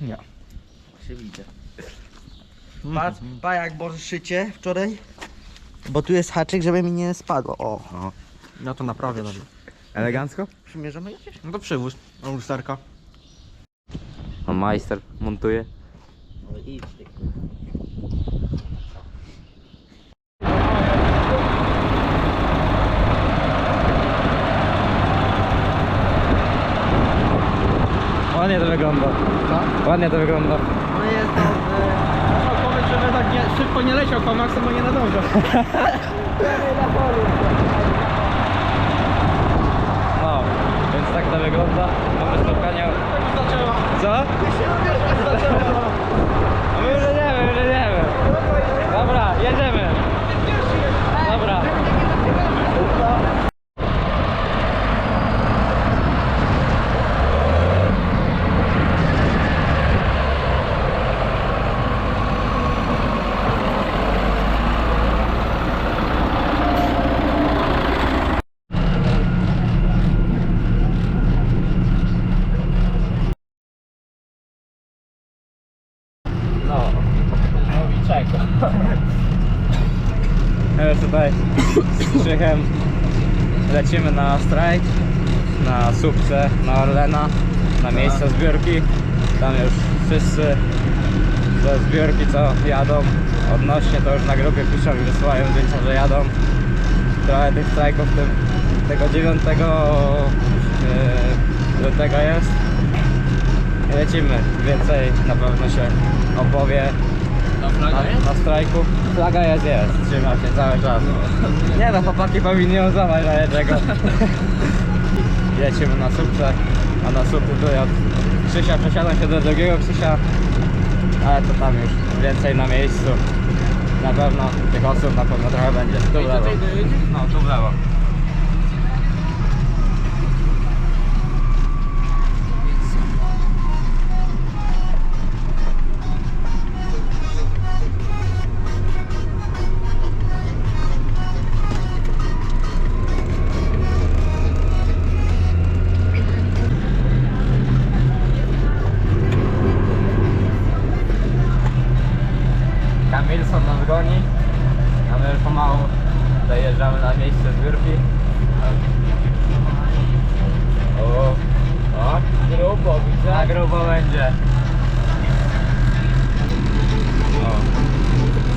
Nie. Się widzę. Patrz, pa jak Boże szycie wczoraj. Bo tu jest haczyk, żeby mi nie spadło. O, O. No to naprawię dobrze. Elegancko? przymierzamy jakieś? No to przywóz. No lusterka. A majster montuje. No idź ty. Ładnie to wygląda. Ładnie to wygląda. No jest dobrze. Powiedz, żeby tak nie, szybko nie leciał, po maksymu nie nadąża. No, więc tak to wygląda. Mamy spotkania. Co? A my już jedziemy, już jedziemy. Dobra, jedziemy. Dobra. No, Nowiczego. Teraz tutaj z Krzychem lecimy na strajk, na Subce, na Orlena, na miejsce zbiórki. Tam już wszyscy ze zbiórki co jadą, odnośnie to już na grupie piszą i wysyłają zdjęcia, że jadą. Trochę tych strajków tym, tego 9 yy, lutego jest. I Lecimy, więcej na pewno się opowie na, strajku. Flaga jest, jest, trzyma się cały czas. Nie no, chłopaki powinni ją złamać na jednego. Lecimy na słupce, a na słupce tutaj od Krzysia przesiadam się do drugiego Krzysia, ale to tam już więcej na miejscu. Na pewno tych osób na pewno trochę będzie. Tu w lewo. No, tu w lewo.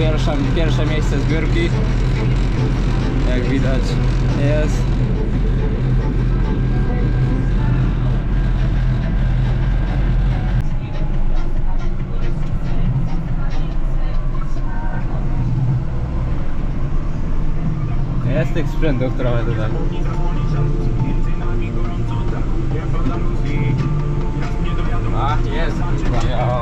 Pierwsze, pierwsze miejsce zbiórki. Jak widać jest. Jest tych sprzętów trochę tutaj. A, jest. Ja.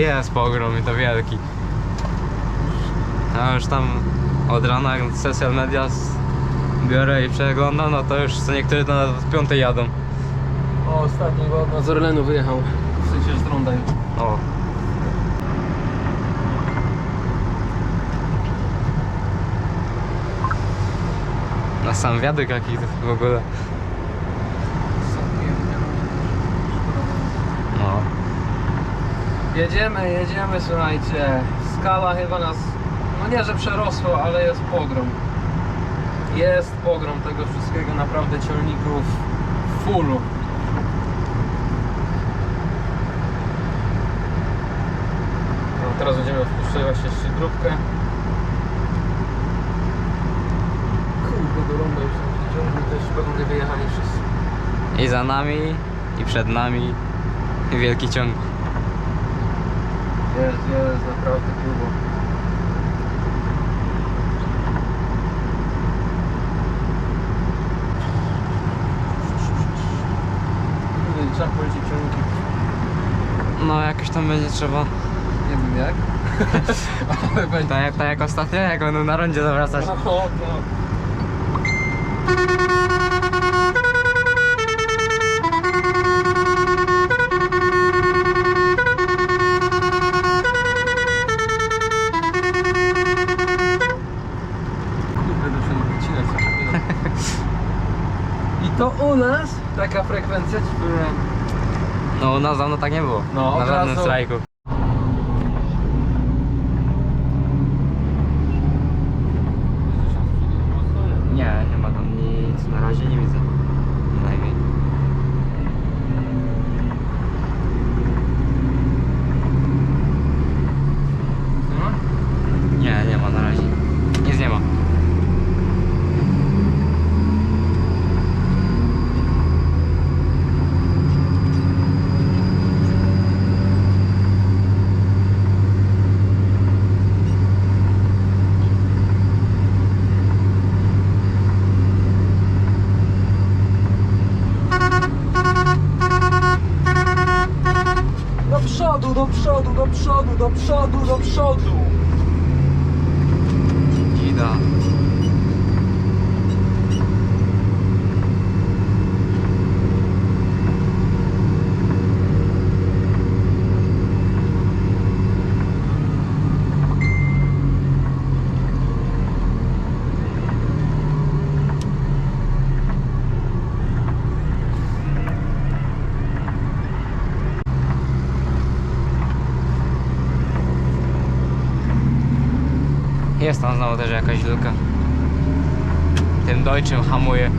Jest pogrom i to wielki. A już tam od rana social media biorę i przeglądam, no to już co niektórzy to nawet od piątej jadą. O, ostatni, bo z Orlenu wyjechał. W sensie z już. O. Na sam wiadyk jaki w ogóle. No. Jedziemy, jedziemy, słuchajcie. Skala chyba nas, no nie, że przerosła, ale jest pogrom. Jest pogrom tego wszystkiego, naprawdę ciągników fullu. No, teraz będziemy odpuszczać właśnie jeszcze grupkę. Kurde, do już ciągnik też pewnie wyjechali wszyscy. I za nami, i przed nami, i wielki ciąg. Jest, jest, naprawdę grubo. Trzeba polecieć ciągniki. No jakoś tam będzie trzeba. Nie wiem jak. Ale będzie. Tak jak, tak jak ostatnio, jak będą na rondzie zawracać. No, no. Kurde, doszedłem wycinać coś takiego. I to u nas taka frekwencja powiem. No u nas dawno tak nie było. No, na od żadnym razu- strajku. Nie, nie ma tam nic. Na razie nie widzę. Najmniej. No. Nie, nie ma na razie. Nic nie ma. Do do przodu, do przodu, do przodu, do przodu. Gida. Jest tam znowu też jakaś luka. Tym dojczym hamuje.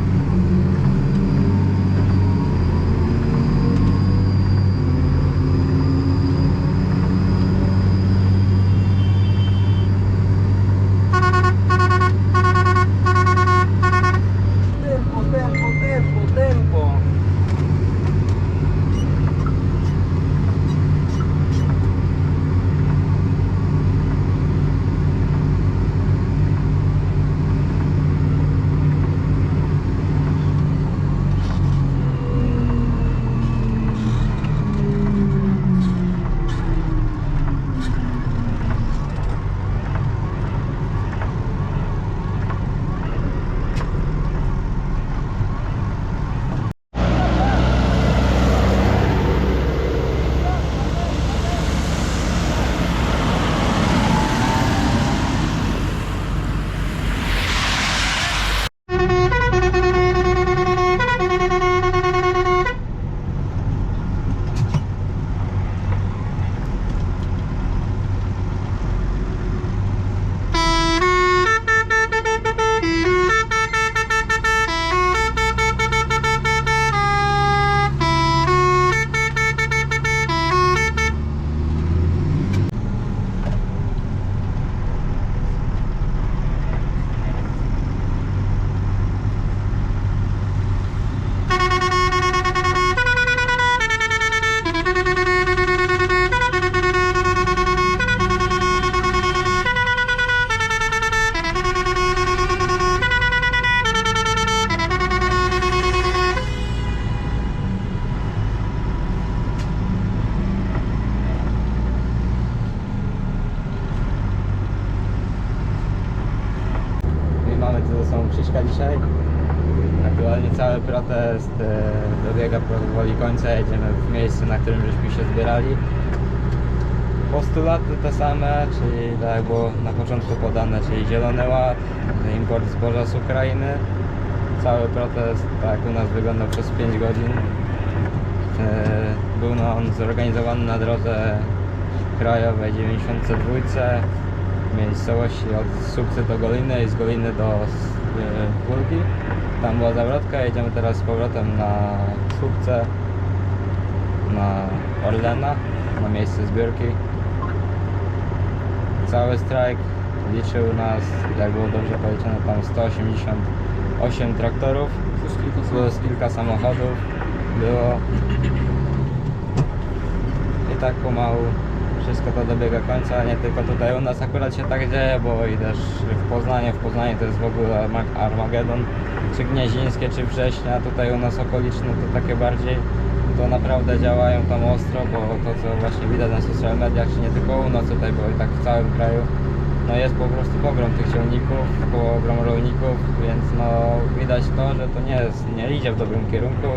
Żeśmy się zbierali. Postulaty te same, czyli tak jak było na początku podane, czyli Zielony Ład, import zboża z Ukrainy. Cały protest, tak u nas wyglądał przez 5 godzin. E, Był no on zorganizowany na drodze krajowej 92 w miejscowości od Subcy do Goliny i z Goliny do e, Wólki. Tam była zawrotka, jedziemy teraz z powrotem na Subce, na Orlena, na miejsce zbiórki. Cały strajk liczył nas, jak było dobrze policzone, tam 188 traktorów plus kilka samochodów było. I tak pomału wszystko to dobiega końca, nie tylko tutaj u nas akurat się tak dzieje, bo i też w Poznaniu, w Poznaniu to jest w ogóle Arma- Armagedon, czy Gnieźnieńskie, czy Września, tutaj u nas okoliczne to takie bardziej, to naprawdę działają tam ostro, bo to co właśnie widać na social mediach, czy nie tylko u nas tutaj, bo i tak w całym kraju, no jest po prostu pogrom tych ciągników, pogrom rolników, więc no widać to, że to nie jest, nie idzie w dobrym kierunku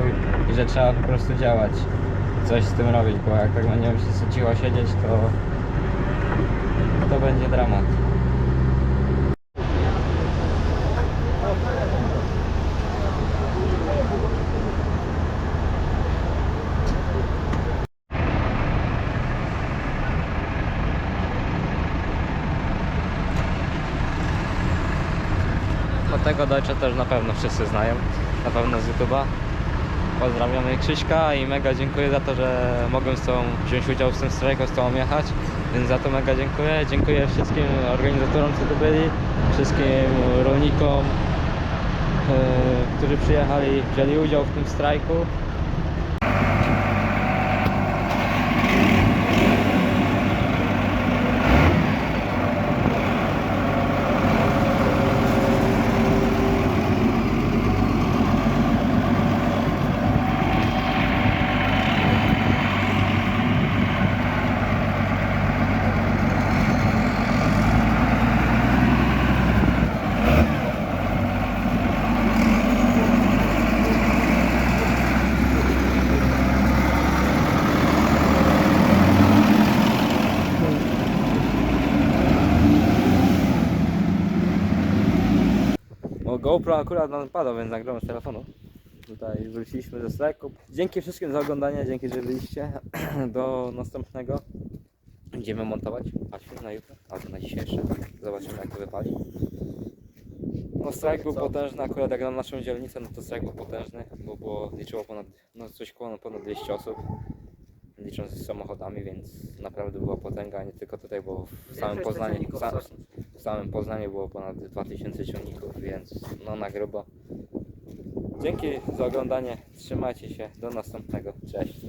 i, i że trzeba po prostu działać, coś z tym robić, bo jak tak będziemy wszyscy cicho siedzieć, to to będzie dramat. No tego Deutsche też na pewno wszyscy znają, na pewno z YouTube'a. Pozdrawiamy Krzyśka i mega dziękuję za to, że mogłem z Tobą wziąć udział w tym strajku, z Tobą jechać, więc za to mega dziękuję. Dziękuję wszystkim organizatorom, co tu byli, wszystkim rolnikom, e, którzy przyjechali, wzięli udział w tym strajku. Bo GoPro akurat nam padło, więc nagrałem z telefonu. Tutaj wróciliśmy ze strajku. Dzięki wszystkim za oglądanie, dzięki, że byliście. Do następnego. Będziemy montować. Patrzcie na jutro, albo na dzisiejsze. Zobaczymy jak to wypali. No strajk był potężny, akurat jak na naszą dzielnicę, no to strajk był potężny, bo było, liczyło ponad, no coś koło ponad 200 osób. Licząc z samochodami, więc naprawdę była potęga, nie tylko tutaj, bo w samym Poznaniu, w, sa, w samym Poznaniu było ponad 2000 ciągników, więc no na grubo. Dzięki za oglądanie, trzymajcie się, do następnego, cześć.